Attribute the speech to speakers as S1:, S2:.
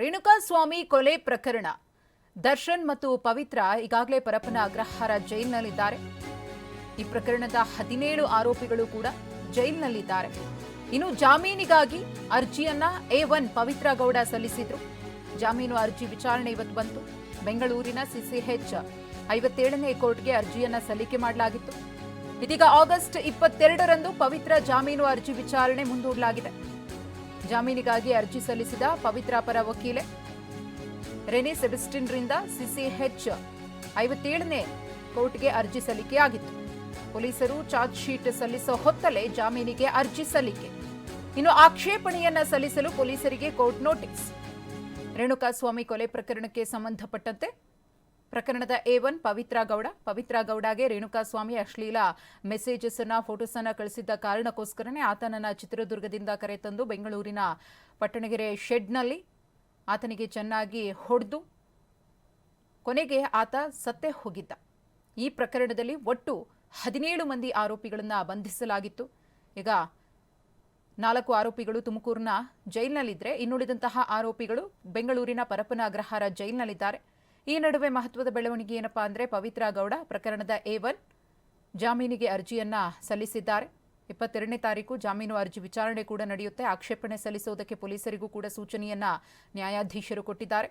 S1: ರೇಣುಕಾ ಸ್ವಾಮಿ ಕೊಲೆ ಪ್ರಕರಣ. ದರ್ಶನ್ ಮತ್ತು ಪವಿತ್ರ ಈಗಾಗಲೇ ಪರಪ್ಪನ ಅಗ್ರಹಾರ ಜೈಲ್ನಲ್ಲಿದ್ದಾರೆ. ಈ ಪ್ರಕರಣದ ಹದಿನೇಳು ಆರೋಪಿಗಳು ಕೂಡ ಜೈಲ್ನಲ್ಲಿದ್ದಾರೆ. ಇನ್ನು ಜಾಮೀನಿಗಾಗಿ ಅರ್ಜಿಯನ್ನ ಎ ಒನ್ ಪವಿತ್ರ ಗೌಡ ಸಲ್ಲಿಸಿದ್ರು. ಜಾಮೀನು ಅರ್ಜಿ ವಿಚಾರಣೆ ಇವತ್ತು ಬಂತು. ಬೆಂಗಳೂರಿನ ಸಿಸಿಎಚ್ ಐವತ್ತೇಳನೇ ಕೋರ್ಟ್ಗೆ ಅರ್ಜಿಯನ್ನ ಸಲ್ಲಿಕೆ ಮಾಡಲಾಗಿತ್ತು. ಇದೀಗ ಆಗಸ್ಟ್ ಇಪ್ಪತ್ತೆರಡರಂದು ಪವಿತ್ರ ಜಾಮೀನು ಅರ್ಜಿ ವಿಚಾರಣೆ ಮುಂದೂಡಲಾಗಿದೆ. ಜಾಮೀನಿಗಾಗಿ ಅರ್ಜಿ ಸಲ್ಲಿಸಿದ ಪವಿತ್ರ ಪರ ವಕೀಲೆ ರೆನೆ ಸೆಬಿಸ್ಟಿನ್ರಿಂದ ಸಿಸಿಎಚ್ ಐವತ್ತೇಳನೇ ಕೋರ್ಟ್ಗೆ ಅರ್ಜಿ ಸಲ್ಲಿಕೆಯಾಗಿತ್ತು ಪೊಲೀಸರು ಚಾರ್ಜ್ ಶೀಟ್ ಸಲ್ಲಿಸೋ ಹೊತ್ತಲೇ ಜಾಮೀನಿಗೆ ಅರ್ಜಿ ಸಲ್ಲಿಕೆ. ಇನ್ನು ಆಕ್ಷೇಪಣೆಯನ್ನ ಸಲ್ಲಿಸಲು ಪೊಲೀಸರಿಗೆ ಕೋರ್ಟ್ ನೋಟಿಸ್. ರೇಣುಕಾಸ್ವಾಮಿ ಕೊಲೆ ಪ್ರಕರಣಕ್ಕೆ ಸಂಬಂಧಪಟ್ಟಂತೆ ಪ್ರಕರಣದ ಎ ಒನ್ ಪವಿತ್ರ ಗೌಡ, ಪವಿತ್ರ ಗೌಡಗೆ ರೇಣುಕಾಸ್ವಾಮಿ ಅಶ್ಲೀಲ ಮೆಸೇಜಸ್ ಅನ್ನ ಫೋಟೋಸ್ ಅನ್ನ ಕಳಿಸಿದ್ದ ಕಾರಣಕ್ಕೋಸ್ಕರನೇ ಆತನನ್ನ ಚಿತ್ರದುರ್ಗದಿಂದ ಕರೆತಂದು ಬೆಂಗಳೂರಿನ ಪಟ್ಟಣಗೆರೆ ಶೆಡ್ನಲ್ಲಿ ಆತನಿಗೆ ಚೆನ್ನಾಗಿ ಹೊಡೆದು ಕೊನೆಗೆ ಆತ ಸತ್ತೇ ಹೋಗಿದ್ದ. ಈ ಪ್ರಕರಣದಲ್ಲಿ ಒಟ್ಟು ಹದಿನೇಳು ಮಂದಿ ಆರೋಪಿಗಳನ್ನು ಬಂಧಿಸಲಾಗಿತ್ತು. ಈಗ ನಾಲ್ಕು ಆರೋಪಿಗಳು ತುಮಕೂರಿನ ಜೈಲಿನಲ್ಲಿದ್ದರೆ ಇನ್ನುಳಿದಂತಹ ಆರೋಪಿಗಳು ಬೆಂಗಳೂರಿನ ಪರಪ್ಪನ ಅಗ್ರಹಾರ ಜೈಲಿನಲ್ಲಿದ್ದಾರೆ. ಈ ನಡುವೆ ಮಹತ್ವದ ಬೆಳವಣಿಗೆ ಏನಪ್ಪಾ ಅಂದರೆ ಪವಿತ್ರ ಗೌಡ ಪ್ರಕರಣದ ಎ ಒನ್ ಜಾಮೀನಿಗೆ ಅರ್ಜಿಯನ್ನ ಸಲ್ಲಿಸಿದ್ದಾರೆ. ಇಪ್ಪತ್ತೆರಡನೇ ತಾರೀಕು ಜಾಮೀನು ಅರ್ಜಿ ವಿಚಾರಣೆ ಕೂಡ ನಡೆಯುತ್ತೆ. ಆಕ್ಷೇಪಣೆ ಸಲ್ಲಿಸುವುದಕ್ಕೆ ಪೊಲೀಸರಿಗೂ ಕೂಡ ಸೂಚನೆಯನ್ನ ನ್ಯಾಯಾಧೀಶರು ಕೊಟ್ಟಿದ್ದಾರೆ.